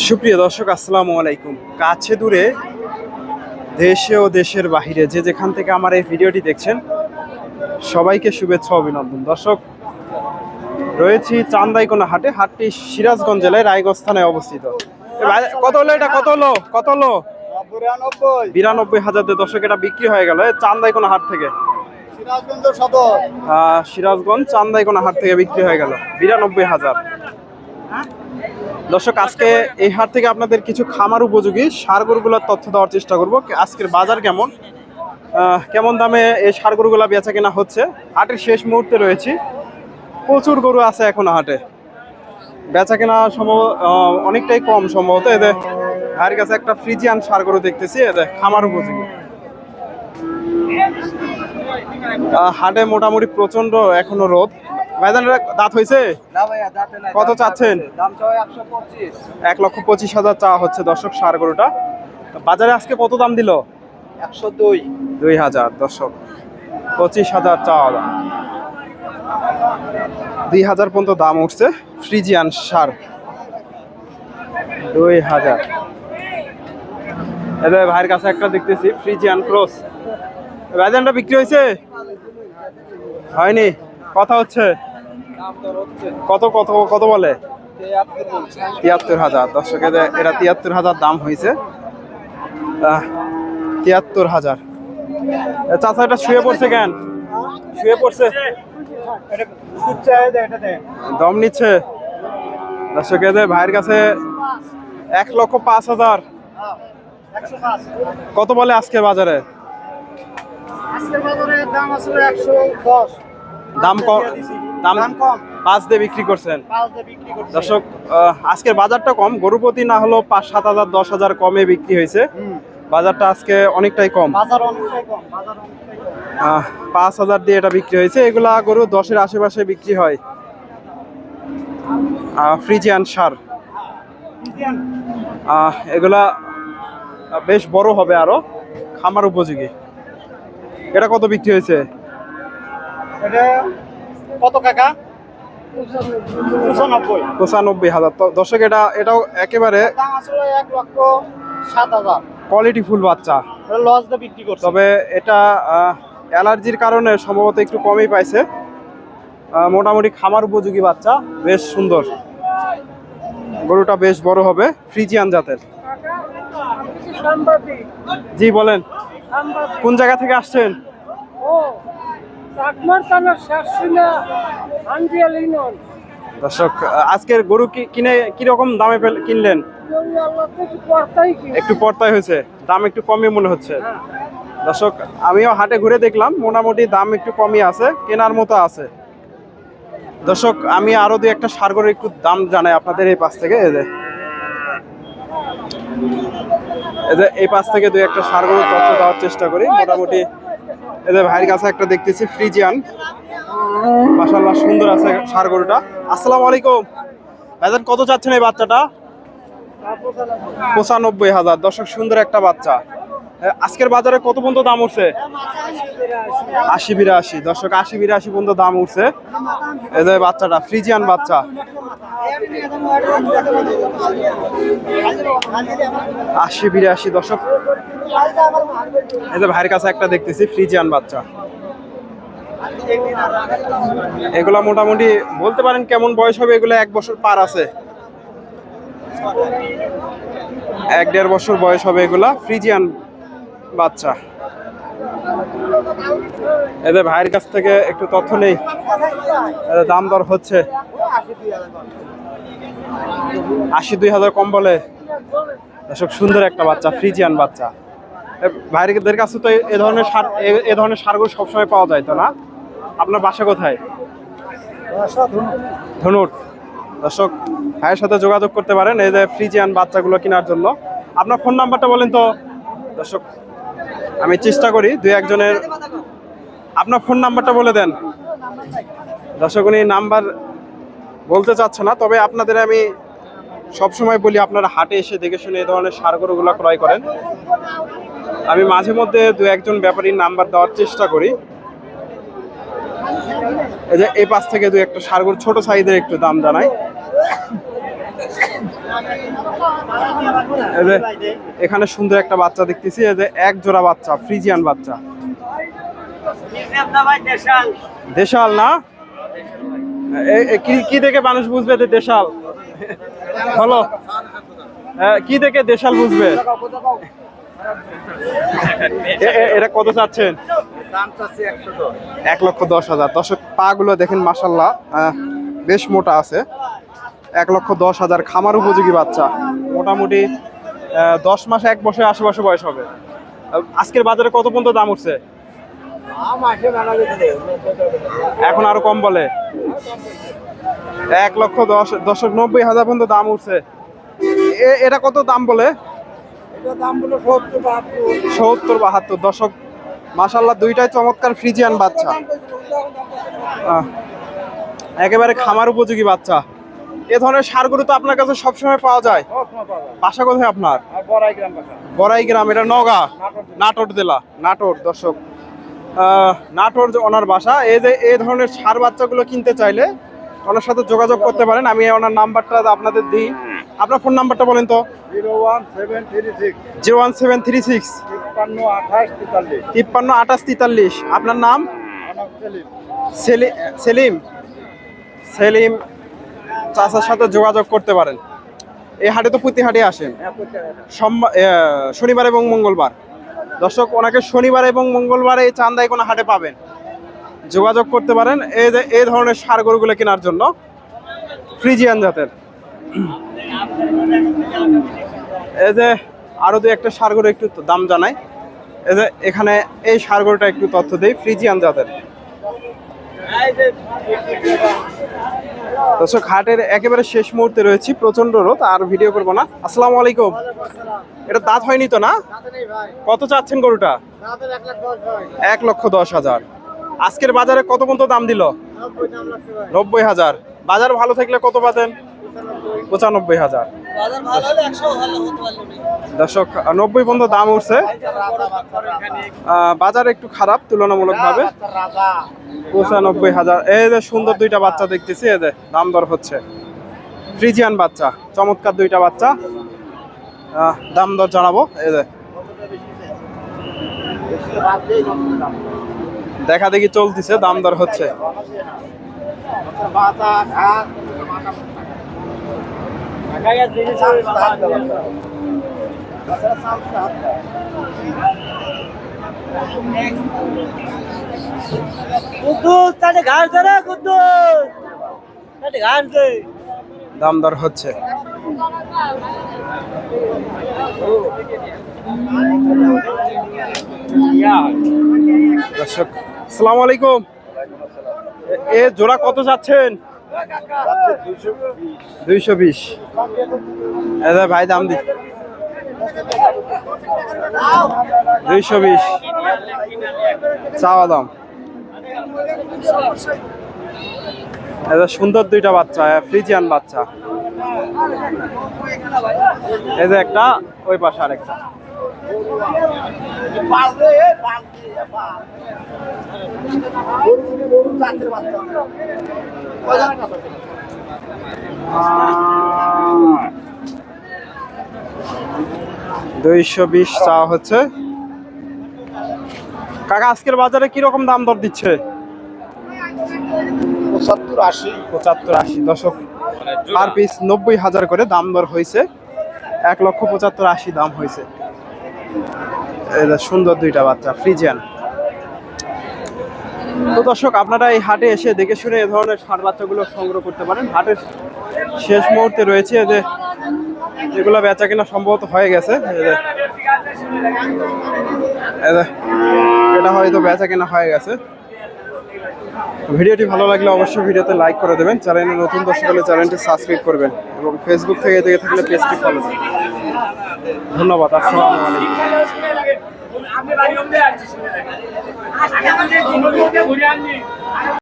সুপ্রিয় দর্শক আসসালামু আলাইকুম। কাছে দূরে দেশে ও দেশের বাহিরে যে যেখান থেকে আমার এই ভিডিওটি দেখছেন সবাইকে শুভেচ্ছা অভিনন্দন। দর্শক রয়েছি চান্দাইকোনা হাটে হাটটি সিরাজগঞ্জ জেলায় রায়গঞ্জ থানায় অবস্থিত কত হলো এটা? কত হলো? কত হলো? বিরানব্বই। হাজার দর্শক এটা বিক্রি হয়ে গেল। চান্দাইকোনা হাট থেকে। সিরাজগঞ্জ চান্দাইকোনা হাট থেকে বিক্রি হয়ে গেল। বিরানব্বই হাজার। দর্শক, আজকে এই হাট থেকে আপনাদের কিছু খামার উপযোগী সার গরুগুলোর তথ্য দেওয়ার চেষ্টা করব। আজকের বাজার কেমন? কেমন দামে এই সার গরুগুলা বেচা কেনা হচ্ছে? হাটের শেষ মুহূর্তে রয়েছি। প্রচুর গরু আছে এখন হাটে। বেচা কেনা সম্ভব অনেকটাই কম সম্ভবত। এদের ভাইয়ের কাছে একটা ফ্রিজিয়ান সার গরু দেখতেছি। এদের খামার উপযোগী। হাটে মোটামুটি প্রচণ্ড এখনও রোদ। ভাইজানের দাঁত হয়েছে? কত চাচ্ছেন? এক লক্ষ পঁচিশ হাজার চা হচ্ছে দর্শক সার গরুটা। বাজারে আজকে কত দাম দিল? একশো দুই। দুই হাজার দর্শক। পঁচিশ হাজার চা দাম। দুই হাজার পর্যন্ত দাম উঠছে ফ্রিজিয়ান সার। দুই হাজার। এদের ভাইয়ের কাছে একটা দেখতেছি ফ্রিজিয়ান ক্রস। ভাইজানটা বিক্রি হয়েছে? হয়নি? কথা হচ্ছে। কত কত কত বলে? তিয়াত্তর হাজার। দর্শক এটা তিয়াত্তর হাজার দাম হয়েছে। আহ, তিয়াত্তর হাজার। চাচা এটা শুয়ে পড়ছে কেন? শুয়ে পড়ছে। দম নিচ্ছে। দর্শক এদের ভাইয়ের কাছে এক লক্ষ পাঁচ হাজার। কত বলে আজকে বাজারে? দাম দাম কম দাম কম। পাঁচ দিয়ে বিক্রি করছেন। দর্শক আজকের বাজারটা কম। গরুপতি না হলেও পাঁচ সাত হাজার দশ হাজার কমে বিক্রি হয়েছে। বাজারটা আজকে অনেকটাই কম। পাঁচ হাজার দিয়ে এটা বিক্রি হয়েছে। এগুলা গরু দশের আশেপাশে বিক্রি হয়। ফ্রিজিয়ান সার। এগুলা বেশ বড় হবে আরও খামার উপযোগী। এটা কত বিক্রি হয়েছে? এটা কত কাকা? পঁচানব্বই। পঁচানব্বই হাজার। তো দর্শক এটা এটাও একেবারে আসলে এক লক্ষ সাত হাজার। কোয়ালিটি ফুল বাচ্চা। লস দিয়ে বিক্রি করছে। তবে এটা অ্যালার্জির কারণে সম্ভবত একটু কমই পাইছে। মোটামুটি খামার উপযোগী বাচ্চা বেশ সুন্দর। গরুটা বেশ বড় হবে ফ্রিজিয়ান জাতের। জি বলেন। কোন জায়গা থেকে আসছেন? ও চাকমার থানার শাসিনা ইউনিয়ন। দর্শক, আজকের গরু কিনে কীরকম দামে কিনলেন? একটু পর্তায় হয়েছে, দাম একটু কমই মনে হচ্ছে। দর্শক, আমিও হাটে ঘুরে দেখলাম, মোটামুটি দাম একটু কমই আছে, কেনার মতো আছে। দর্শক, আমি আরও দু একটা সারগরের একটু দাম জানাই আপনাদের এই পাশ থেকে এদের এই পাশ থেকে দু একটা সারগরের তথ্য দেওয়ার চেষ্টা করি, মোটামুটি এদের ভাইয়ের কাছে একটা দেখতেছি ফ্রিজিয়ান মাশাল্লাহ সুন্দর আছে সারগরুটা আসসালামু আলাইকুম। ভাইজান, কত চাচ্ছেন এই বাচ্চাটা? পঁচানব্বই হাজার। দর্শক, সুন্দর একটা বাচ্চা। আজকের বাজারে কত পর্যন্ত দাম উঠছে? আশি বিরাশি। দর্শক, আশি বিরাশি পর্যন্ত দাম উঠছে। যে বাচ্চাটা ফ্রিজিয়ান বাচ্চা। আশি বিরাশি, দর্শক। এই যে ভাইয়ের কাছে একটা দেখতেছি, ফ্রিজিয়ান বাচ্চা। এগুলা মোটামুটি বলতে পারেন কেমন বয়স হবে, এগুলো এক বছর পার আছে। এক দেড় বছর বয়স হবে এগুলা, ফ্রিজিয়ান বাচ্চা। এদের ভাইয়ের কাছ থেকে একটু তথ্য নেই। এদের দাম দর হচ্ছে। আশি দুই হাজার কম বলে। সুন্দর একটা বাচ্চা, ফ্রিজিয়ান বাচ্চা। এ, ভাইয়েরদের কাছে তো এ- এ ধরনের সার এ- এ ধরনের সারগুলো সবসময় পাওয়া যায় তো না? আপনার বাসা কোথায়? ধনুট দর্শক ভাইয়ের সাথে যোগাযোগ করতে পারেন এই যে ফ্রিজিয়ান বাচ্চাগুলো কেনার জন্য। আপনার ফোন নাম্বারটা বলেন তো? দর্শক আমি চেষ্টা করি দুই একজনের আপনার ফোন নাম্বারটা বলে দেন। দর্শক উনি নাম্বার বলতে চাচ্ছে না তবে আপনাদের আমি সবসময় বলি আপনারা হাটে এসে দেখে শুনে এই ধরনের সার গরুগুলো ক্রয় করেন। আমি মাঝে মধ্যে দু একজন ব্যাপারীর নাম্বার দেওয়ার চেষ্টা করি। এই যে এই পাশ থেকে দু একটা সার গরু ছোট সাইজের একটু দাম জানাই। এখানে সুন্দর একটা বাচ্চা দেখতেছি এই যে এক জোড়া বাচ্চা ফ্রিজিয়ান বাচ্চা। দেশাল না? কি দেখে মানুষ বুঝবে যে দেশাল? হলো হ্যাঁ, কি দেখে দেশাল বুঝবে? এটা কত চাচ্ছেন? এক লক্ষ দশ হাজার। দশক পা গুলো দেখেন মাসাল্লাহ বেশ মোটা আছে। এক লক্ষ দশ হাজার খামার উপযোগী বাচ্চা। মোটামুটি দশ মাস এক বছর আশেপাশে বয়স হবে। আজকের বাজারে কত পর্যন্ত দাম উঠছে? এখন আরও কম বলে। এক লক্ষ দশ দশক নব্বই হাজার পর্যন্ত দাম উঠছে। এটা কত দাম বলে? সত্তর বাহাত্তর। দশক মাসাল্লাহ দুইটাই চমৎকার ফ্রিজিয়ান বাচ্চা। একেবারে খামার উপযোগী বাচ্চা। এ ধরনের সার গরু তো আপনার কাছে সবসময় পাওয়া যায়। বাসা কোথায় আপনার? বড়াই গ্রাম এটা নগা? নাটোর জেলা। নাটোর দর্শক। নাটোর যে ওনার বাসা এই যে এই ধরনের সার বাচ্চাগুলো কিনতে চাইলে ওনার সাথে যোগাযোগ করতে পারেন। আমি ওনার নাম্বারটা আপনাদের দিই। আপনার ফোন নাম্বারটা বলেন তো? Zero one seven three six. Zero one seven three six. তিপ্পান্ন আঠাশ তেতাল্লিশ। আপনার নাম? সেলি- সেলিম? সেলিম চাচার সাথে যোগাযোগ করতে পারেন। এই হাটে তো প্রতি হাটে আসেন। সোমবার শনিবার এবং মঙ্গলবার। দর্শক ওনাকে শনিবার এবং মঙ্গলবার এই চান্দাই কোনো হাটে পাবেন। যোগাযোগ করতে পারেন। এই যে এই ধরনের সার গরুগুলো কেনার জন্য। ফ্রিজিয়ান জাতের। এই যে আরও দু একটা সার গরু একটু দাম জানাই। এই যে এখানে এই সার গরুটা একটু তথ্য দেই ফ্রিজিয়ান জাতের। দর্শক হাটের একেবারে শেষ মুহূর্তে রয়েছি প্রচণ্ড রোদ আর ভিডিও করব না। আসসালামু আলাইকুম। এটা দাঁত হয়নি তো না? কত চাচ্ছেন গরুটা? এক লক্ষ দশ হাজার। আজকের বাজারে কত পর্যন্ত দাম দিল? নব্বই হাজার। বাজার ভালো থাকলে কত পাতেন পঁচানব্বই হাজার। দর্শক নব্বই পর্যন্ত দাম উঠছে। বাজার একটু খারাপ, তুলনামূলকভাবে। পঁচানব্বই হাজার। এই যে সুন্দর দুইটা বাচ্চা দেখতেছি যে দাম দর হচ্ছে। ফ্রিজিয়ান বাচ্চা, চমৎকার দুইটা বাচ্চা। দাম দর জানাব, এই যে। দেখা দেখি চলতেছে, দাম দর হচ্ছে। দাম দর হচ্ছে। দর্শক আসসালামু আলাইকুম। এ- জোড়া কত যাচ্ছেন? দুইশো বিশ। এদের ভাই দাম দি দুইশো বিশ। চাওয়া দাম। এদের সুন্দর দুইটা বাচ্চা ফ্রিজিয়ান বাচ্চা। এই একটা, ওই পাশে আরেকটা। দুইশো বিশ চাওয়া হচ্ছে। কাকা আজকের বাজারে কীরকম দাম দর দিচ্ছে? পঁচাত্তর আশি। পঁচাত্তর আশি। দশক পার পিস নব্বই হাজার করে দাম দর হয়েছে। এক লক্ষ পঁচাত্তর আশি দাম হয়েছে। সুন্দর দুইটা বাচ্চা ফ্রিজিয়ান। তো দর্শক, আপনারা এই হাটে এসে দেখে শুনে এ ধরনের ষাট বাচ্চাগুলো সংগ্রহ করতে পারেন। হাটের শেষ মুহূর্তে রয়েছে যে এগুলো বেচা কিনা সম্ভবত হয়ে গেছে। এটা হয়তো বেচা কিনা হয়ে গেছে। ভিডিওটি ভালো লাগলে অবশ্যই ভিডিওতে লাইক করে দেবেন। চ্যানেলে নতুন দর্শক হলে চ্যানেলটি সাবস্ক্রাইব করবেন এবং ফেসবুক থেকে দেখে থাকলে পেজটি ফলো ধন্যবাদ, আসসালামু আলাইকুম। বাড়ি অব্দি আসছি শুনে দেখেন। আজকে আমাদের ঘুরে আনলি